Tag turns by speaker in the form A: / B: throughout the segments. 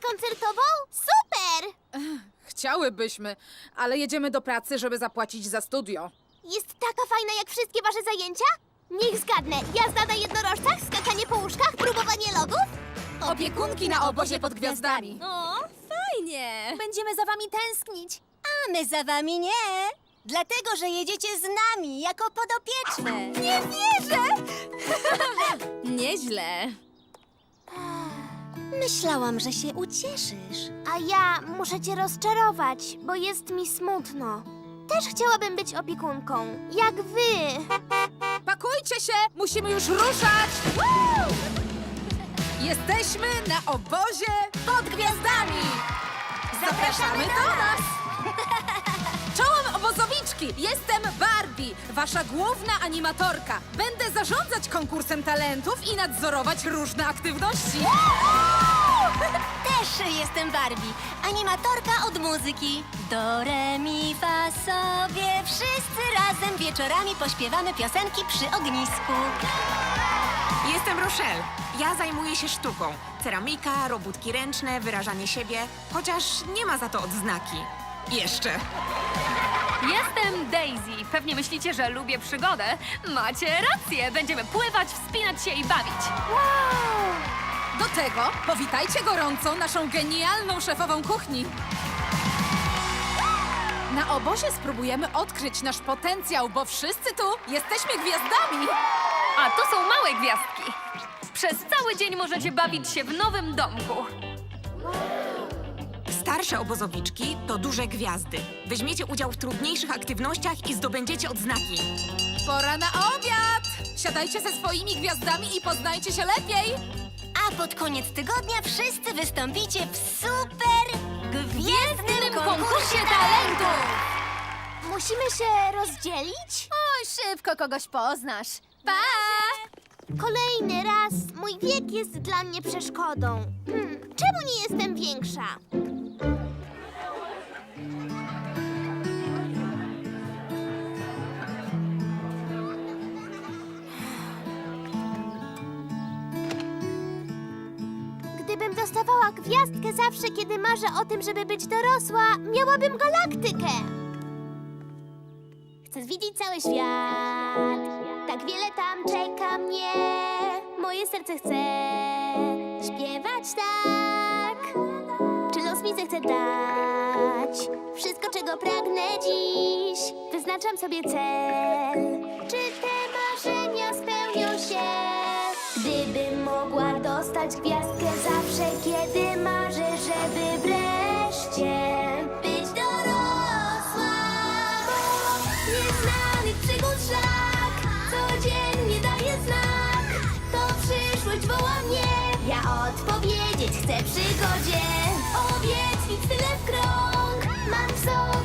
A: koncertową? Super!
B: Chciałybyśmy, ale jedziemy do pracy, żeby zapłacić za studio.
A: Jest taka fajna jak wszystkie wasze zajęcia? Niech zgadnę, jazda na jednorożcach, skakanie po łóżkach, próbowanie lodów?
B: Opiekunki na obozie pod gwiazdami.
C: O, fajnie!
A: Będziemy za wami tęsknić.
C: A my za wami nie! Dlatego, że jedziecie z nami jako podopieczne. Nie wierzę! Nieźle. Myślałam, że się ucieszysz.
A: A ja muszę cię rozczarować, bo jest mi smutno. Też chciałabym być opiekunką, jak wy.
B: Pakujcie się! Musimy już ruszać! Jesteśmy na obozie pod gwiazdami! Zapraszamy do nas! Czołem obozowiczki! Jestem wasza główna animatorka. Będę zarządzać konkursem talentów i nadzorować różne aktywności.
C: Też jestem Barbie, animatorka od muzyki. Do, re, mi, fa, sobie. Wszyscy razem wieczorami pośpiewamy piosenki przy ognisku.
D: Jestem Rochelle. Ja zajmuję się sztuką. Ceramika, robótki ręczne, wyrażanie siebie, chociaż nie ma za to odznaki. Jeszcze.
E: Jestem Daisy. Pewnie myślicie, że lubię przygodę. Macie rację. Będziemy pływać, wspinać się i bawić.
B: Do tego powitajcie gorąco naszą genialną szefową kuchni. Na obozie spróbujemy odkryć nasz potencjał, bo wszyscy tu jesteśmy gwiazdami.
E: A to są małe gwiazdki. Przez cały dzień możecie bawić się w nowym domku.
D: Starsze obozowiczki to duże gwiazdy. Weźmiecie udział w trudniejszych aktywnościach i zdobędziecie odznaki.
B: Pora na obiad! Siadajcie ze swoimi gwiazdami i poznajcie się lepiej.
C: A pod koniec tygodnia wszyscy wystąpicie w super gwiezdnym konkursie talentów.
A: Musimy się rozdzielić?
C: Oj, szybko kogoś poznasz. Pa!
A: Kolejny raz mój wiek jest dla mnie przeszkodą. Hmm, czemu nie jestem większa? Gdybym dostawała gwiazdkę zawsze, kiedy marzę o tym, żeby być dorosła, miałabym galaktykę. Chcę zwiedzić cały świat. Tak wiele tam czeka mnie. Moje serce chce śpiewać tak. Czy los mi zechce dać? Wszystko, czego pragnę dziś. Wyznaczam sobie cel. Czy te mogła dostać gwiazdkę zawsze, kiedy marzę, żeby wreszcie być dorosła. Nieznany przygód szlak codziennie daje znak. To przyszłość woła mnie. Ja odpowiedzieć chcę przygodzie. Obietnic tyle w krąg. Mam w sobie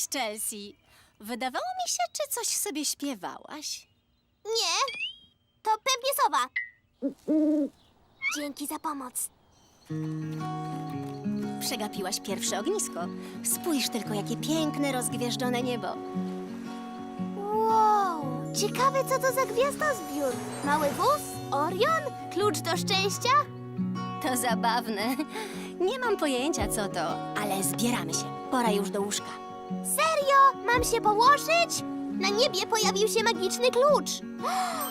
C: jesteś, Chelsea. Wydawało mi się, czy coś sobie śpiewałaś.
A: Nie, to pewnie sowa. Dzięki za pomoc.
C: Przegapiłaś pierwsze ognisko. Spójrz tylko, jakie piękne, rozgwieżdżone niebo.
A: Wow, ciekawe co to za gwiazdozbiór. Mały wóz? Orion? Klucz do szczęścia?
C: To zabawne. Nie mam pojęcia, co to, ale zbieramy się. Pora już do łóżka.
A: Serio? Mam się położyć? Na niebie pojawił się magiczny klucz.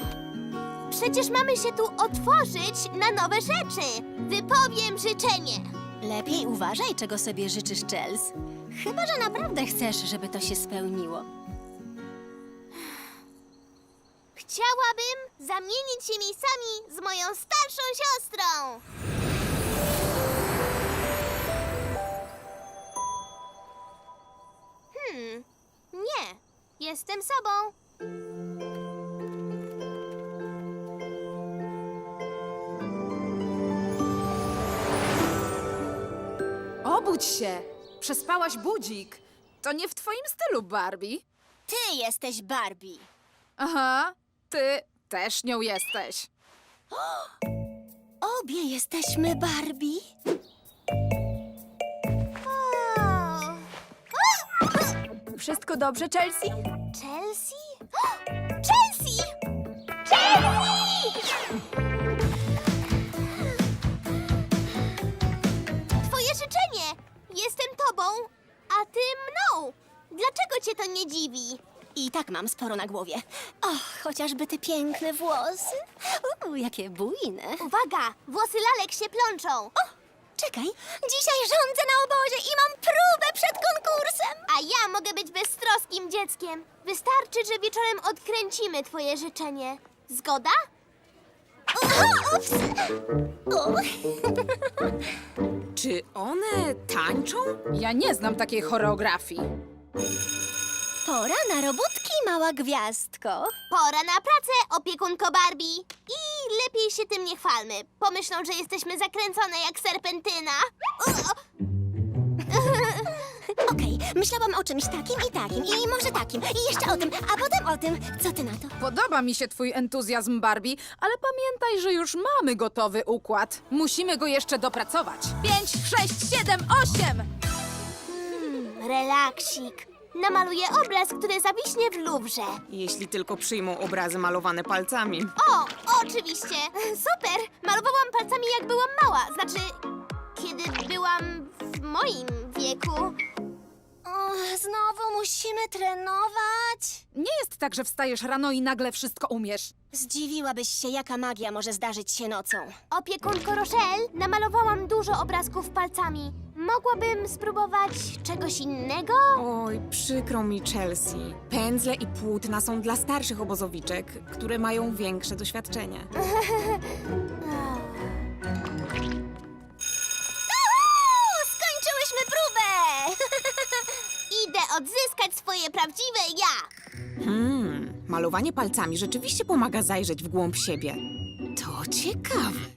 A: Przecież mamy się tu otworzyć na nowe rzeczy. Wypowiem życzenie.
C: Lepiej uważaj, czego sobie życzysz, Chels. Chyba, że naprawdę chcesz, żeby to się spełniło.
A: Chciałabym zamienić się miejscami z moją starszą siostrą. Jestem sobą.
B: Obudź się! Przespałaś budzik. To nie w twoim stylu, Barbie.
C: Ty jesteś Barbie.
B: Aha, ty też nią jesteś.
C: Obie jesteśmy Barbie.
B: Wszystko dobrze, Chelsea?
A: Chelsea? Chelsea! Chelsea! Twoje życzenie! Jestem tobą, a ty mną. Dlaczego cię to nie dziwi?
C: I tak mam sporo na głowie. Och, chociażby te piękne włosy. Uuu, jakie bujne.
A: Uwaga! Włosy lalek się plączą.
C: O, czekaj. Dzisiaj rządzę na obozie i mam próbę przed konkursem.
A: A ja mogę być beztroskim dzieckiem. Wystarczy, że wieczorem odkręcimy twoje życzenie. Zgoda?
C: Aha, ups. O,
D: Czy one tańczą?
B: Ja nie znam takiej choreografii.
C: pora na mała gwiazdko.
A: Pora na pracę, opiekunko Barbie. I lepiej się tym nie chwalmy. Pomyślą, że jesteśmy zakręcone jak serpentyna.
C: Okej, myślałam o czymś takim i takim, i może takim, i jeszcze o tym, a potem o tym. Co ty na to?
B: Podoba mi się twój entuzjazm, Barbie, ale pamiętaj, że już mamy gotowy układ. Musimy go jeszcze dopracować. Pięć, sześć, siedem, osiem!
A: Relaksik. Namaluję obraz, który zawiśnie w Luwrze.
D: Jeśli tylko przyjmą obrazy malowane palcami.
A: O, oczywiście. Super. Malowałam palcami, jak byłam mała. Znaczy, kiedy byłam w moim wieku.
C: O, znowu musimy trenować.
B: Nie jest tak, że wstajesz rano i nagle wszystko umiesz.
C: Zdziwiłabyś się, jaka magia może zdarzyć się nocą.
A: Opiekunko Rochelle, namalowałam dużo obrazków palcami. Mogłabym spróbować czegoś innego?
D: Oj, przykro mi, Chelsea. Pędzle i płótna są dla starszych obozowiczek, które mają większe doświadczenie.
C: Uhu! Skończyłyśmy próbę!
A: Idę odzyskać swoje prawdziwe ja.
D: Hmm, malowanie palcami rzeczywiście pomaga zajrzeć w głąb siebie. To ciekawe.